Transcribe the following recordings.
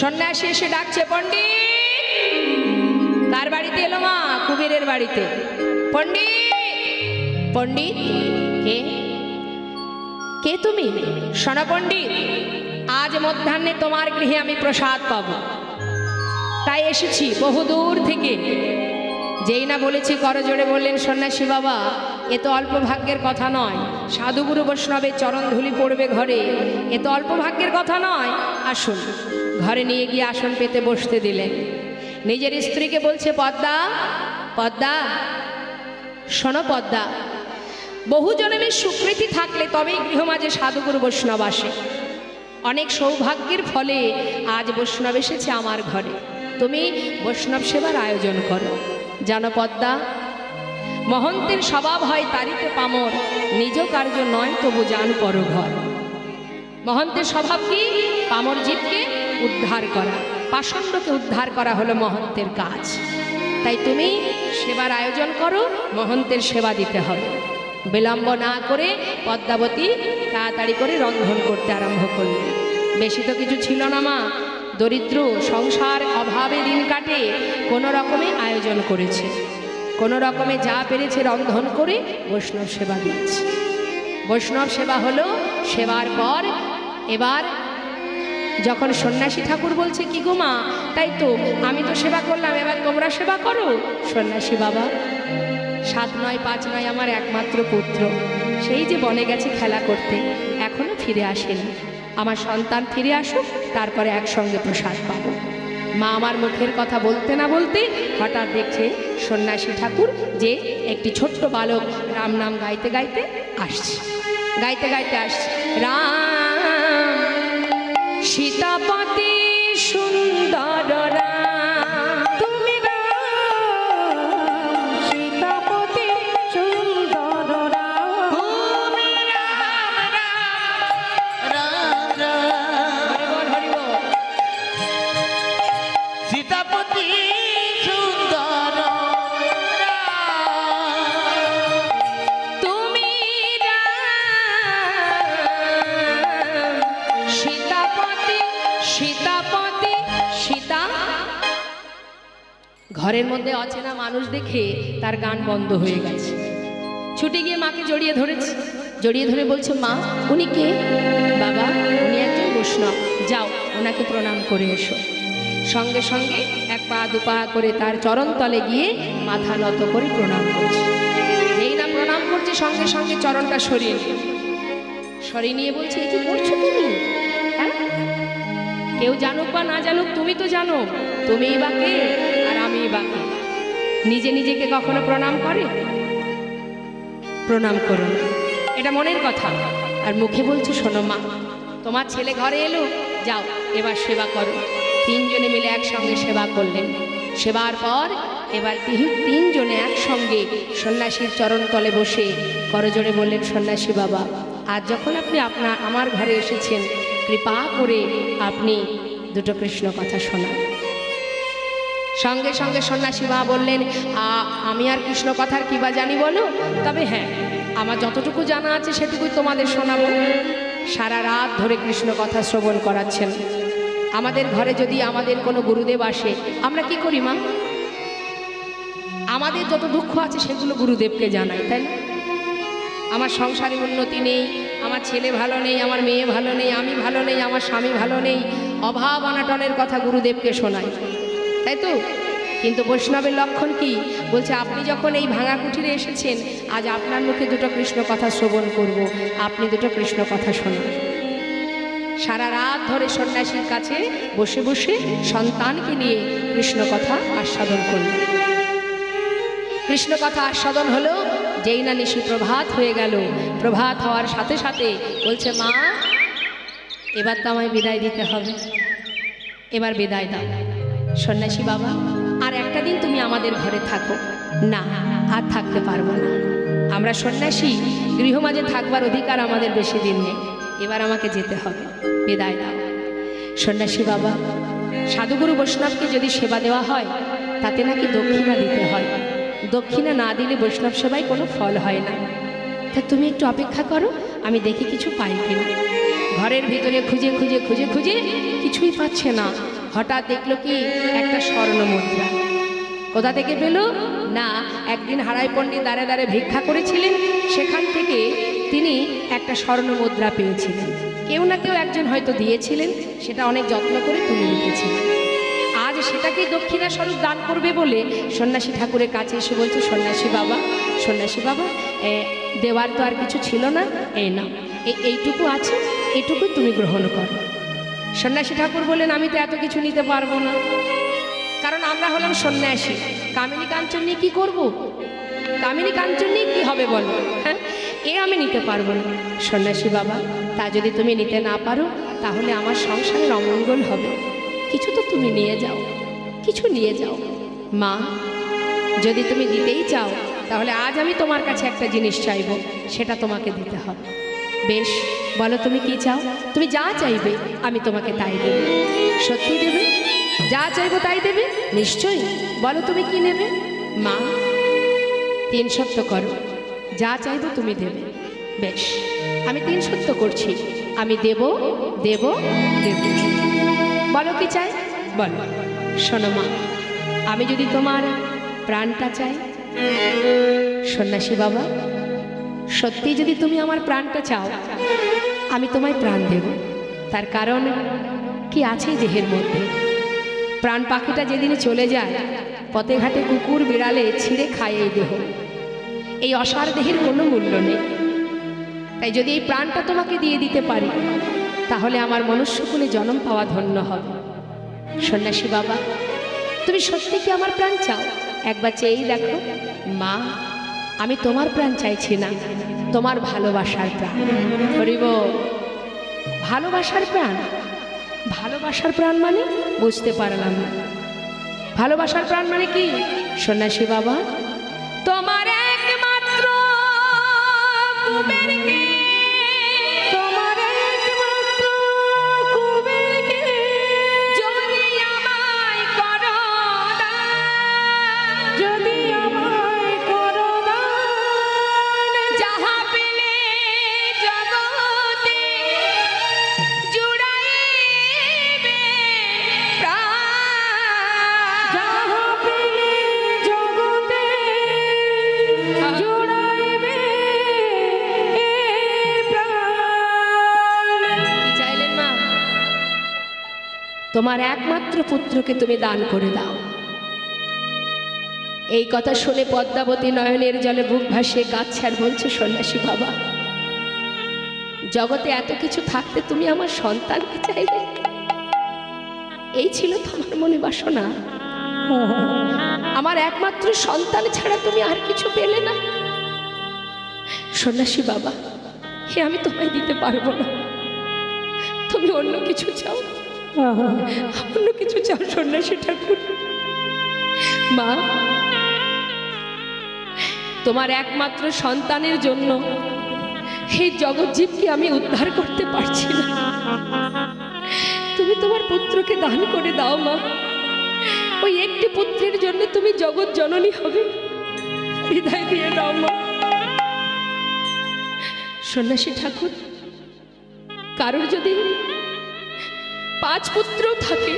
সন্ন্যাসী এসে ডাকছে, পণ্ডিত, কার বাড়িতে এলো মা? কুবেরের বাড়িতে। পণ্ডিত পণ্ডিত, কে? কে তুমি? সোনা পণ্ডিত, আজ মধ্যাহ্নে তোমার গৃহে আমি প্রসাদ পাবো। তাই এসেছি বহুদূর থেকে। যেই না বলেছি, করজোড়ে বললেন, সন্ন্যাসী বাবা এ তো অল্প ভাগ্যের কথা নয়। সাধুগুরু বৈষ্ণবের চরণ ধুলি পড়বে ঘরে। এ তো অল্প ভাগ্যের কথা নয়। আসুন, ঘরে নিয়ে গিয়ে আসন পেতে বসতে দিলেন। নিজের স্ত্রীকে বলছে, পদ্মা পদ্মা, শোনো পদ্মা বহু জন্মের স্বীকৃতি থাকলে তবেই গৃহমাঝে সাধুগুরু বৈষ্ণব আসে। অনেক সৌভাগ্যের ফলে আজ বৈষ্ণব এসেছে আমার ঘরে। তুমি বৈষ্ণব সেবার আয়োজন করো। জানো পদ্মা মহন্তের স্বভাব হয় তারিতে পামর, নিজ কার্য নয় তবু যান পর ঘর মহন্তের স্বভাব কি? পামর জীবকে উদ্ধার করা, পাষণ্ডকে উদ্ধার করা হলো মহন্তের কাজ। তাই তুমি সেবার আয়োজন করো, মহন্তের সেবা দিতে হবে। বিলম্ব না করে পদ্মাবতী তাড়াতাড়ি করে রন্ধন করতে আরম্ভ করলেন বেশি তো কিছু ছিল না মা। দরিদ্র সংসার অভাবে দিন কাটে কোনো রকমে আয়োজন করেছে। কোনো রকমে যা পেরেছে রন্ধন করে বৈষ্ণব সেবা দিয়েছে। বৈষ্ণব সেবা হলো সেবার পর এবার যখন সন্ন্যাসী ঠাকুর বলছে, কি গো মা, তাই তো আমি তো সেবা করলাম, এবার তোমরা সেবা করো? সন্ন্যাসী বাবা, সাত নয়, পাঁচ নয় আমার একমাত্র পুত্র। সেই যে বনে গেছে খেলা করতে, এখনও ফিরে আসেনি। আমার সন্তান ফিরে আসুক, তারপরে একসঙ্গে প্রসাদ পাবো। মা আমার মুখের কথা বলতে না বলতে হঠাৎ দেখছে সন্ন্যাসী ঠাকুর যে একটি ছোট্ট বালক রাম নাম গাইতে গাইতে আসছে। গাইতে গাইতে আসছে। রাম, সীতাপতি সুন্দর ঘরের মধ্যে অচেনা মানুষ দেখে তার গান বন্ধ হয়ে গেছে। ছুটে গিয়ে মাকে জড়িয়ে ধরেছে। জড়িয়ে ধরে বলছে, মা, উনি কে? বাবা, উনি একজন বৈষ্ণব। যাও, ওনাকে প্রণাম করে এসো। সঙ্গে সঙ্গে এক পা দু পা করে তার চরণতলে গিয়ে মাথা নত করে প্রণাম করছে। এই না প্রণাম করছে, সঙ্গে সঙ্গে চরণটা সরিয়ে নিয়ে। সরিয়ে নিয়ে বলছে, এই কি করছ তুমি? হ্যাঁ? কেউ জানুক বা না জানুক, তুমি তো জানো। তুমিই বা কে? আর আমিই বা নিজে নিজেকে কখনো প্রণাম করে? প্রণাম করো। না। এটা মনের কথা। আর মুখে বলছো শোনো মা তোমার ছেলে ঘরে এলো? যাও এবার সেবা করো। তিনজনে মিলে একসঙ্গে সেবা করলেন। সেবার পর এবার তিন- তিনজনে একসঙ্গে সন্ন্যাসীর চরণ তলে বসে করজোড়ে বললেন সন্ন্যাসী বাবা আর যখন আপনি আপনার আমার ঘরে এসেছেন কৃপা করে আপনি দুটো কৃষ্ণ কথা শোনান। সঙ্গে সঙ্গে সন্ন্যাসী মা বললেন আমি আর কৃষ্ণ কথার কী বা জানি বলো? তবে হ্যাঁ আমার যতটুকু জানা আছে সেটুকুই তোমাদের শোনাবো। সারা রাত ধরে কৃষ্ণ কথা শ্রবণ করাচ্ছেন। আমাদের ঘরে যদি আমাদের কোনো গুরুদেব আসে, আমরা কি করি মা? আমাদের যত দুঃখ আছে সেগুলো গুরুদেবকে জানাই, তাই না? আমার সংসারে উন্নতি নেই, আমার ছেলে ভালো নেই, আমার মেয়ে ভালো নেই, আমি ভালো নেই, আমার স্বামী ভালো নেই, অভাব অনাটনের কথা গুরুদেবকে শোনাই। তাই তো? কিন্তু বৈষ্ণবের লক্ষণ কি? বলছে, আপনি যখন এই ভাঙা কুঠিরে এসেছেন, আজ আপনার মুখে দুটো কৃষ্ণ কথা শ্রবণ করব। আপনি দুটো কৃষ্ণ কথা শোনান। সারা রাত ধরে সন্ন্যাসীর কাছে বসে বসে সন্তানকে নিয়ে কৃষ্ণ কথা আস্বাদন করলেন কৃষ্ণ কথা আস্বাদন হলো, যেই না নিশি প্রভাত হয়ে গেল। প্রভাত হওয়ার সাথে সাথে বলছে, মা, এবার তো আমায় বিদায় দিতে হবে। এবার বিদায় দাও। সন্ন্যাসী বাবা, আর একটা দিন তুমি আমাদের ঘরে থাকো। না, আর থাকতে পারব না। আমরা সন্ন্যাসী গৃহমাঝে থাকবার অধিকার আমাদের বেশি দিন নেই। এবার আমাকে যেতে হবে। বিদায় দাও। সন্ন্যাসী বাবা, সাধুগুরু বৈষ্ণবকে যদি সেবা দেওয়া হয়, তাতে নাকি দক্ষিণা দিতে হয়। দক্ষিণা না দিলে বৈষ্ণব সেবায় কোনো ফল হয় না। তা তুমি একটু অপেক্ষা করো, আমি দেখি কিছু পাই কিনা। ঘরের ভিতরে খুঁজে খুঁজে খুঁজে খুঁজে কিছুই পাচ্ছে না। হঠাৎ দেখল কি একটা স্বর্ণ মুদ্রা কোথা থেকে পেল? না, একদিন হারাই পণ্ডিত দাঁড়ে দাঁড়ে ভিক্ষা করেছিলেন, সেখান থেকে তিনি একটা স্বর্ণ মুদ্রা পেয়েছিলেন। কেউ না কেউ একজন হয়তো দিয়েছিলেন, সেটা অনেক যত্ন করে তুলে রেখেছিলেন। আজ সেটাকে দক্ষিণা স্বরূপ দান করবে বলে সন্ন্যাসী ঠাকুরের কাছে এসে বলছে, সন্ন্যাসী বাবা সন্ন্যাসী বাবা দেওয়ার তো আর কিছু ছিল না, এই না এই- এইটুকু আছে এইটুকু তুমি গ্রহণ করো। সন্ন্যাসী ঠাকুর বললেন, আমি তো এত কিছু নিতে পারব না। কারণ আমরা হলাম সন্ন্যাসী। কামিনী কাঞ্চন নিয়ে কী করব? কামিনী কাঞ্চন নিয়ে কী হবে বলো? হ্যাঁ এ আমি নিতে পারব না। সন্ন্যাসী বাবা, তা যদি তুমি নিতে না পারো, তাহলে আমার সংসারের অমঙ্গল হবে। কিছু তো তুমি নিয়ে যাও, কিছু নিয়ে যাও। মা, যদি তুমি দিতেই চাও, তাহলে আজ আমি তোমার কাছে একটা জিনিস চাইব, সেটা তোমাকে দিতে হবে। বেশ, বলো তুমি কি চাও? তুমি যা চাইবে, আমি তোমাকে তাই দেবে। সত্যি দেবে? যা চাইব তাই দেবে? নিশ্চয়ই। বলো তুমি কি নেবে? মা, তিন সত্য করো। যা চাইব তুমি দেবে। বেশ, আমি তিন সত্য করছি। আমি দেব দেব দেব। বলো কি চাই? বল। শোনো মা, আমি যদি তোমার প্রাণটা চাই, সন্ন্যাসী বাবা সত্যি যদি তুমি আমার প্রাণটা চাও, আমি তোমায় প্রাণ দেব। তার কারণ কি আছে দেহের মধ্যে? প্রাণ পাখিটা যেদিন চলে যায়, পথে ঘাটে কুকুর বিড়ালে ছিঁড়ে খায় এই দেহ। এই অসার দেহের কোনো মূল্য নেই। তাই যদি এই প্রাণটা তোমাকে দিয়ে দিতে পারি, তাহলে আমার মনুষ্যকুলে জন্ম পাওয়া ধন্য হবে। সন্ন্যাসী বাবা, তুমি সত্যি কি আমার প্রাণ চাও? একবার চেয়েই দেখো। মা আমি তোমার প্রাণ চাইছি না, তোমার ভালোবাসার প্রাণ। হরিব ভালোবাসার প্রাণ? ভালোবাসার প্রাণ মানে বুঝতে পারলাম না। ভালোবাসার প্রাণ মানে কি? সন্ন্যাসী বাবা, তোমার তোমার একমাত্র পুত্রকে তুমি দান করে দাও। এই কথা শুনে পদ্মাবতী নয়নের জলে বুক ভাসিয়ে কাঁদছে আর বলছে, সন্ন্যাসী বাবা, জগতে এত কিছু থাকতে তুমি আমার সন্তানকে চাইলে? এই ছিল তোমার মনে বাসনা। আমার একমাত্র সন্তান ছাড়া তুমি আর কিছু পেলে না। সন্ন্যাসী বাবা হে আমি তোমায় দিতে পারব না। তুমি অন্য কিছু চাও। অন্য কিছু চাও সন্ন্যাসী ঠাকুর। মা, তোমার একমাত্র সন্তানের জন্য এই জগৎজীবকে আমি উদ্ধার করতে পারছি না। তুমি তোমার পুত্রকে দান করে দাও, মা। ওই একটি পুত্রের জন্য তুমি জগৎ জননী হবে। বিদায় দিয়ে দাও, মা। সন্ন্যাসী ঠাকুর, কারোর যদি পাঁচ পুত্র থাকে,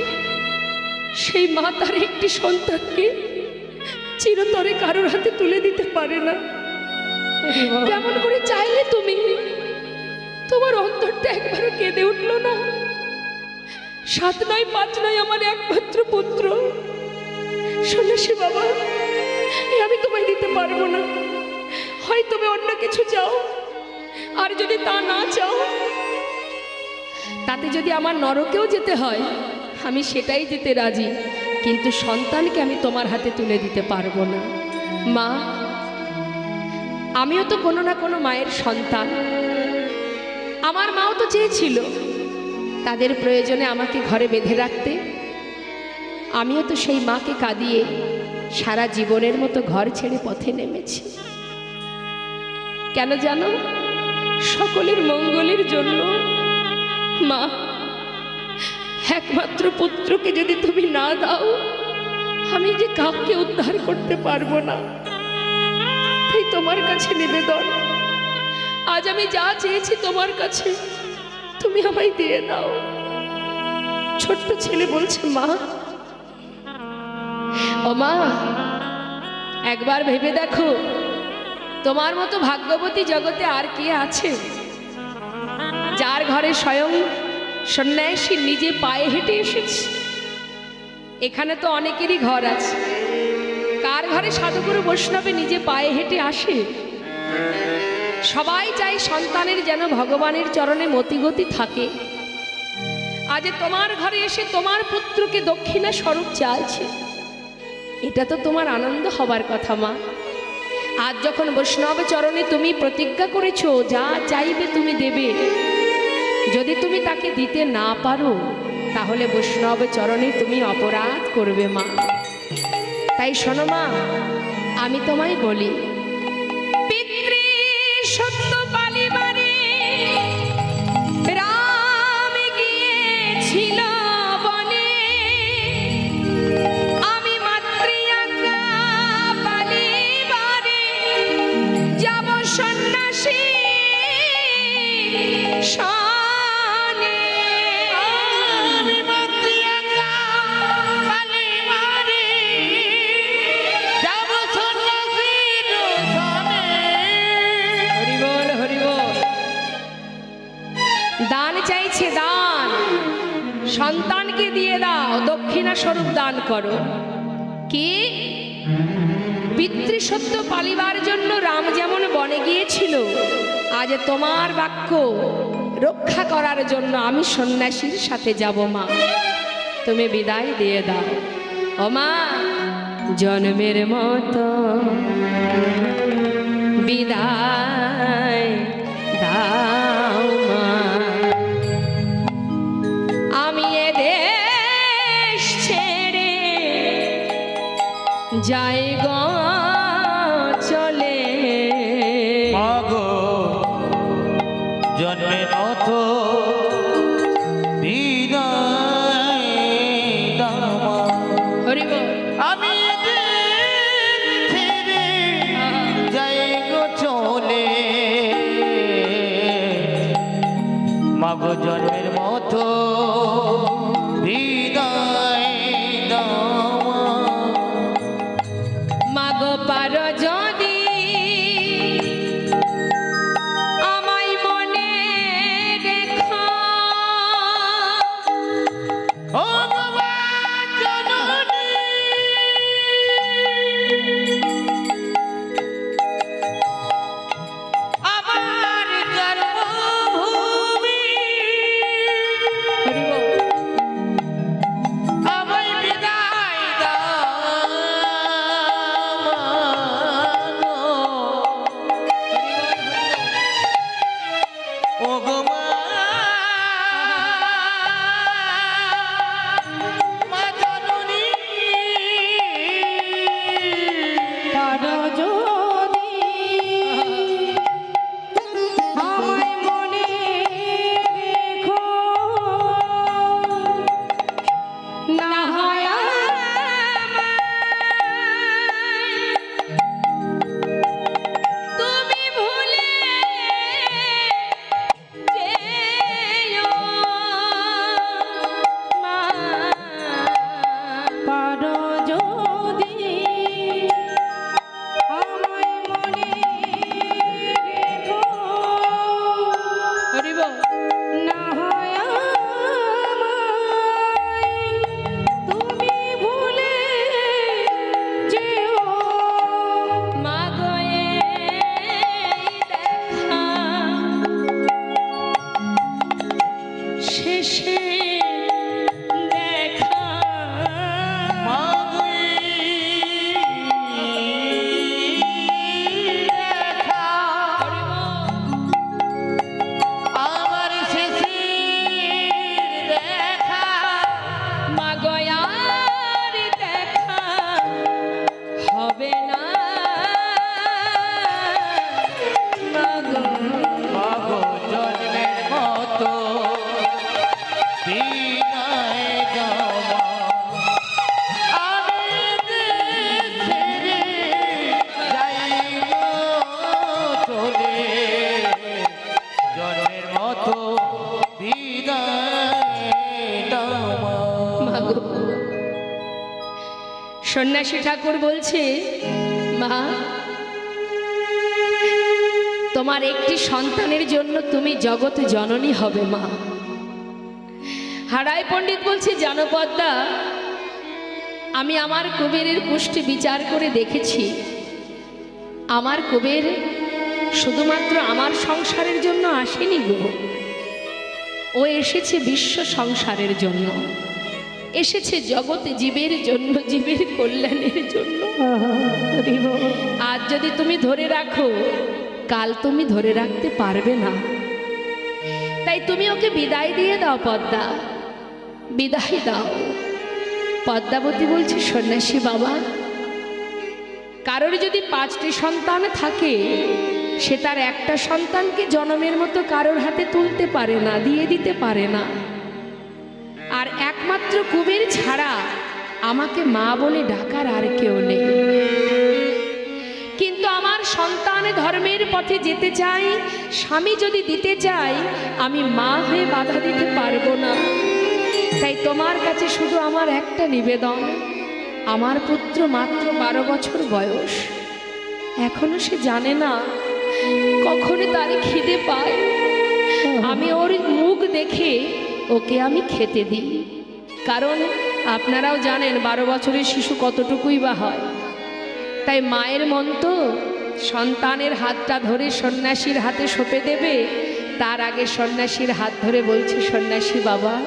সেই মা তার একটি সন্তানকে চিরতরে কারোর হাতে তুলে দিতে পারে না। কেমন করে চাইলে তুমি? তোমার অন্তরটা একবারও কেঁদে উঠল না। সাত নয় পাঁচ নয় আমার একমাত্র পুত্র। সন্ন্যাসী বাবা আমি তোমায় দিতে পারব না। হয় তুমি অন্য কিছু চাও, আর যদি তা না চাও তাতে যদি আমার নরকেও যেতে হয়, আমি সেটাই যেতে রাজি। কিন্তু সন্তানকে আমি তোমার হাতে তুলে দিতে পারব না। মা, আমিও তো কোনো না কোনো মায়ের সন্তান। আমার মাও তো চেয়েছিল তাদের প্রয়োজনে আমাকে ঘরে বেঁধে রাখতে। আমিও তো সেই মাকে কাঁদিয়ে সারা জীবনের মতো ঘর ছেড়ে পথে নেমেছি। কেন জানো? সকলের মঙ্গলের জন্য মা, একমাত্র পুত্রকে যদি তুমি না দাও, আমি যে কাউকে উদ্ধার করতে পারব না। তাই তোমার কাছে নিবেদন। আজ আমি যা চেয়েছি তোমার কাছে, তুমি আমায় দিয়ে দাও। ছোট্ট ছেলে বলছে, মা, ও মা, একবার ভেবে দেখো, তোমার মতো ভাগ্যবতী জগতে আর কে আছে? যার ঘরে স্বয়ং সন্ন্যাসী নিজে পায়ে হেঁটে এসেছে। এখানে তো অনেকেরই ঘর আছে। কার ঘরে সাধুগুরু বৈষ্ণবে নিজে পায়ে হেঁটে আসে? সবাই চাই সন্তানের যেন ভগবানের চরণে মতিগতি থাকে। আজ তোমার ঘরে এসে তোমার পুত্রকে দক্ষিণা স্বরূপ চাইছে। এটা তো তোমার আনন্দ হবার কথা, মা। আজ যখন বৈষ্ণব চরণে তুমি প্রতিজ্ঞা করেছ, যা চাইবে তুমি দেবে। যদি তুমি তাকে দিতে না পারো, তাহলে বৈষ্ণব চরণে তুমি অপরাধ করবে মা। তাই শোনো মা, আমি তোমায় বলি জন্য আমি সন্ন্যাসীর সাথে যাব, মা। তুমি বিদায় দিয়ে দাও। ও মা, জন্মের মতো বিদায় দাও। সন্ন্যাসী ঠাকুর বলছে, মা, তোমার একটি সন্তানের জন্য তুমি জগৎ জননী হবে, মা। হারাই পণ্ডিত বলছে জানো পদ্মা আমি আমার কুবেরের কুষ্টি বিচার করে দেখেছি। আমার কুবের শুধুমাত্র আমার সংসারের জন্য আসেনি গো। ও এসেছে বিশ্ব সংসারের জন্য। এসেছে জগৎ জীবের জন্য, জীবের কল্যাণের জন্য। আজ যদি তুমি ধরে রাখো, কাল তুমি ধরে রাখতে পারবে না। তাই তুমি ওকে বিদায় দিয়ে দাও, পদ্মা। বিদায় দাও। পদ্মাবতী বলছে, সন্ন্যাসী বাবা, কারোর যদি পাঁচটি সন্তান থাকে, সে তার একটা সন্তানকে জনমের মতো কারোর হাতে তুলতে পারে না, দিয়ে দিতে পারে না। আর একমাত্র কুবের ছাড়া আমাকে মা বলে ডাকার আর কেউ নেই। কিন্তু আমার সন্তান ধর্মের পথে যেতে চাই, স্বামী যদি দিতে চাই, আমি মা হয়ে বাধা দিতে পারব না। তাই তোমার কাছে শুধু আমার একটা নিবেদন। আমার পুত্র মাত্র বারো বছর বয়স। এখনও সে জানে না কখনো তার খিদে পায়। আমি ওর মুখ দেখে ওকে আমি খেতে দিই। কারণ আপনারাও জানেন বারো বছরের শিশু কতটুকুই বা হয়। তাই মায়ের মন তো সন্তানের হাতটা ধরে সন্ন্যাসীর হাতে সঁপে দেবে, তার আগে সন্ন্যাসীর হাত ধরে বলছে, সন্ন্যাসী বাবা,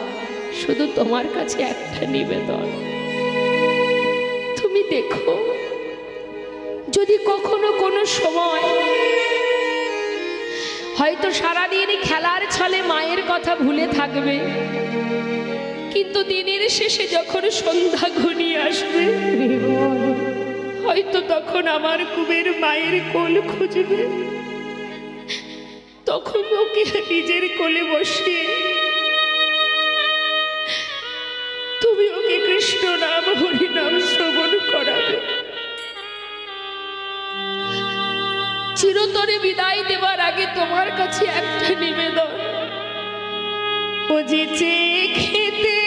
শুধু তোমার কাছে একটা নিবেদন। তুমি দেখো, যদি কখনো কোনো সময় হয়তো সারাদিন খেলার ছলে মায়ের কথা ভুলে থাকবে। কিন্তু দিনের শেষে যখন সন্ধ্যা ঘনিয়ে আসবে, হয়তো তখন আমার কুবের মায়ের কোল খুঁজবে। তখন ওকে নিজের কোলে বসিয়ে, তুমি ওকে কৃষ্ণ নাম, হরি নাম শ্রবণ করাবে। চিরতরে বিদায় দেবার আগে তোমার কাছে একটা নিবেদন। যে খেতে।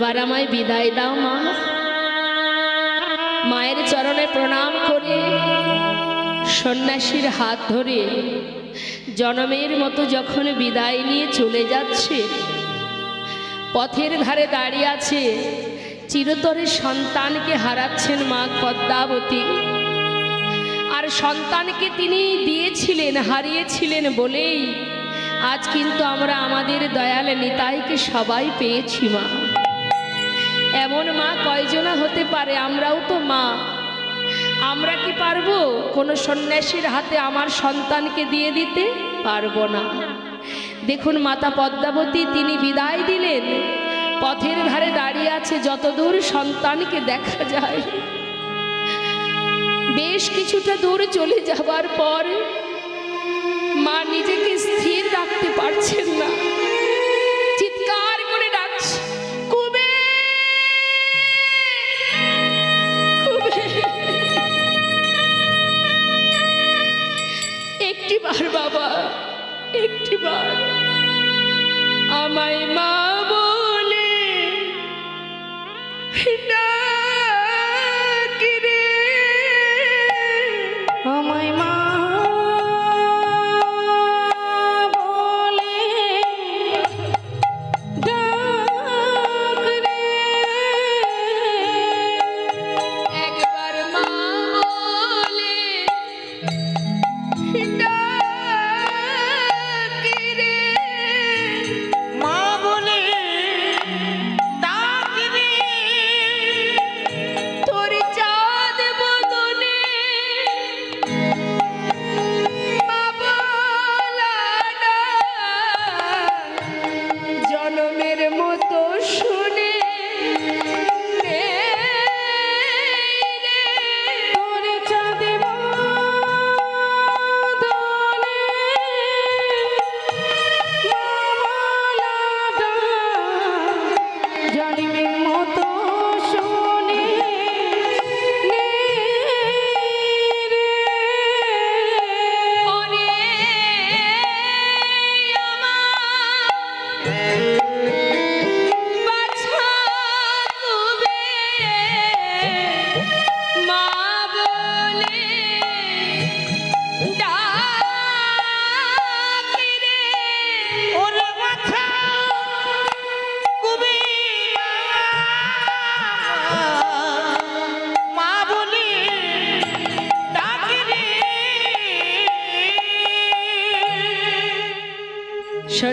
এবার আমায় বিদায় দাও মা। মায়ের চরণে প্রণাম করে। সন্ন্যাসীর হাত ধরে জনমের মতো যখন বিদায় নিয়ে চলে যাচ্ছে, পথের ধারে দাঁড়িয়ে আছে চিরতরে সন্তানকে হারাচ্ছেন মা পদ্মাবতী। আর সন্তানকে তিনি দিয়েছিলেন, হারিয়েছিলেন বলেই আজ কিন্তু আমরা আমাদের দয়াল নিতাইকে সবাই পেয়েছি মা। এমন মা কয়জনা হতে পারে? আমরাও তো মা। আমরা কি পারব কোনো সন্ন্যাসীর হাতে আমার সন্তানকে দিয়ে দিতে? পারব না। দেখুন মাতা পদ্মাবতী, তিনি বিদায় দিলেন। পথের ধারে দাঁড়িয়ে আছে যতদূর সন্তানকে দেখা যায়। বেশ কিছুটা দূর চলে যাবার পর মা নিজেকে স্থির রাখতে পারছেন না। Bye.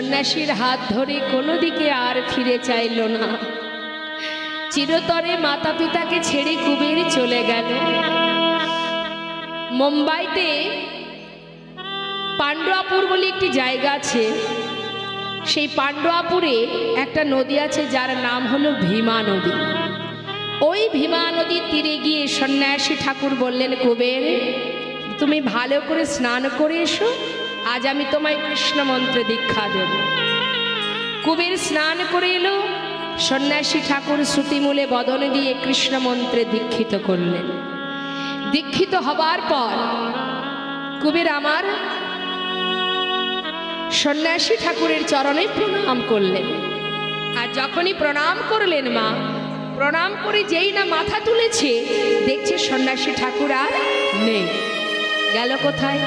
সন্ন্যাসীর হাত ধরে কোনো দিকে আর ফিরে চাইল না। চিরতরে মাতা পিতাকে ছেড়ে কুবের চলে গেল। মুম্বাইতে পাণ্ডুয়াপুর বলে একটি জায়গা আছে। সেই পাণ্ডুয়াপুরে একটা নদী আছে, যার নাম হলো ভীমা নদী। ওই ভীমা নদীর তীরে গিয়ে সন্ন্যাসী ঠাকুর বললেন, কুবের, তুমি ভালো করে স্নান করে এসো। আজ আমি তোমায় কৃষ্ণ মন্ত্রে দীক্ষা দেব। কুবের স্নান করে এলো, সন্ন্যাসী ঠাকুর শ্রুতিমূলে বদনে দিয়ে কৃষ্ণ মন্ত্রে দীক্ষিত করলেন। দীক্ষিত হবার পর কুবের আমার সন্ন্যাসী ঠাকুরের চরণে প্রণাম করলেন। আর যখনই প্রণাম করলেন মা, প্রণাম করে যেই না মাথা তুলেছে, দেখছে সন্ন্যাসী ঠাকুর আর নেই। গেল কোথায়?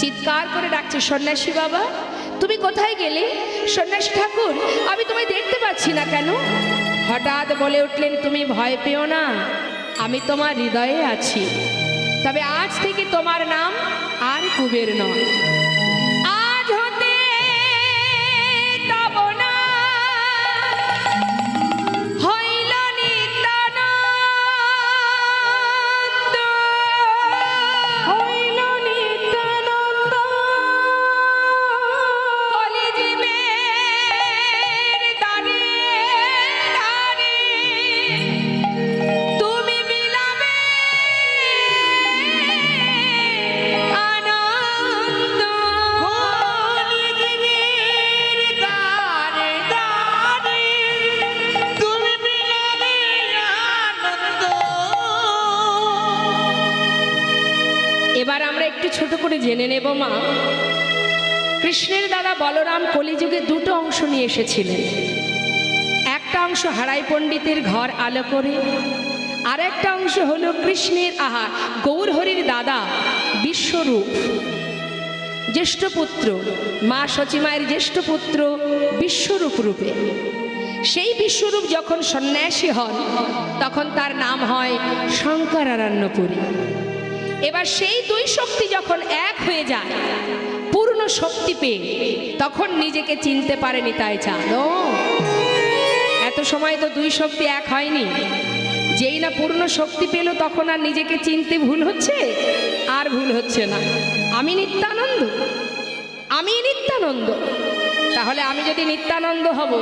চিৎকার করে ডাকছে, সন্ন্যাসী বাবা, তুমি কোথায় গেলে? সন্ন্যাসী ঠাকুর, আমি তোমায় দেখতে পাচ্ছি না কেন? হঠাৎ বলে উঠলেন, তুমি ভয় পেও না, আমি তোমার হৃদয়ে আছি। তবে আজ থেকে তোমার নাম আর কুবের নয়। মা। কৃষ্ণের দাদা বলরাম কলিযুগে দুটো অংশ নিয়ে এসেছিলেন। একটা অংশ হারাই পণ্ডিতের ঘর আলো করে আর একটা অংশ হলো কৃষ্ণের আহা গৌরহরির দাদা বিশ্বরূপ। জ্যেষ্ঠ পুত্র, মা সচিমায়ের জ্যেষ্ঠ পুত্র বিশ্বরূপ রূপে। সেই বিশ্বরূপ যখন সন্ন্যাসী হন, তখন তার নাম হয় শঙ্করারণ্যপুরী। এবার সেই দুই শক্তি যখন এক হয়ে যায়, পূর্ণ শক্তি পেয়ে, তখন নিজেকে চিনতে পারেনি তাই জানো এত সময় তো দুই শক্তি এক হয়নি। যেই না পূর্ণ শক্তি পেল, তখন আর নিজেকে চিনতে ভুল হচ্ছে? আর ভুল হচ্ছে না। আমি নিত্যানন্দ। আমি নিত্যানন্দ। তাহলে আমি যদি নিত্যানন্দ হব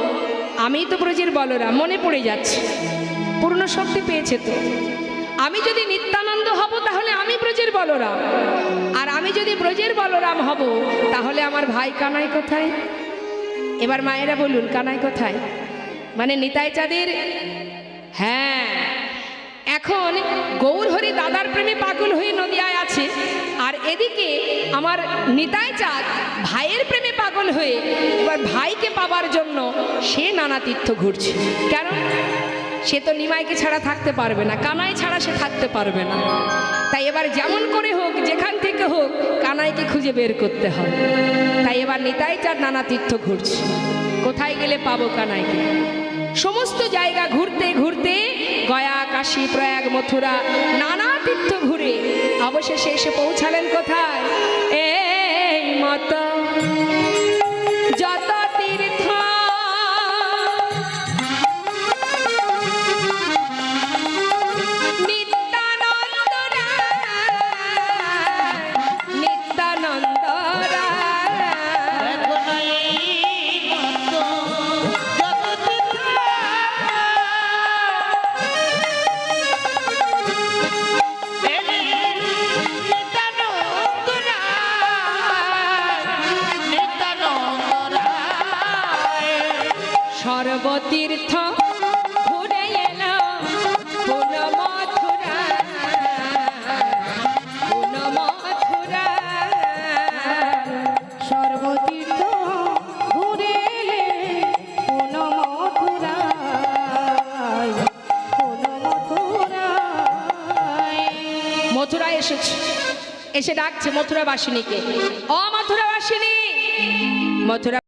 আমি তো ব্রজের বলরাম, মনে পড়ে যাচ্ছে। পূর্ণ শক্তি পেয়েছে তো। আমি যদি নিত্যানন্দ হব, তাহলে আমি ব্রজের বলরাম। আর আমি যদি ব্রজের বলরাম হব, তাহলে আমার ভাই কানাই কোথায়? এবার মায়েরা বলুন, কানাই কোথায়? মানে নিতাই চাঁদের হ্যাঁ। এখন গৌরহরি দাদার প্রেমে পাগল হয়ে নদিয়ায় আছে, আর এদিকে আমার নিতাই চাঁদ ভাইয়ের প্রেমে পাগল হয়ে এবার ভাইকে পাবার জন্য সে নানা তীর্থ ঘুরছে। কেন? সে তো নিমাইকে ছাড়া থাকতে পারবে না, কানাই ছাড়া সে থাকতে পারবে না। তাই এবার যেমন করে হোক, যেখান থেকে হোক, কানাইকে খুঁজে বের করতে হবে। তাই এবার নিতাই চাঁদ নানা তীর্থ ঘুরছে। কোথায় গেলে পাবো কানাইকে? সমস্ত জায়গা ঘুরতে ঘুরতে গয়া, কাশী, প্রয়াগ, মথুরা, নানা তীর্থ ঘুরে অবশেষে এসে পৌঁছালেন কোথায়? এই মত ডাকছে মথুরাবাসিনীকে। অ মথুরাবাসিনী! মথুরা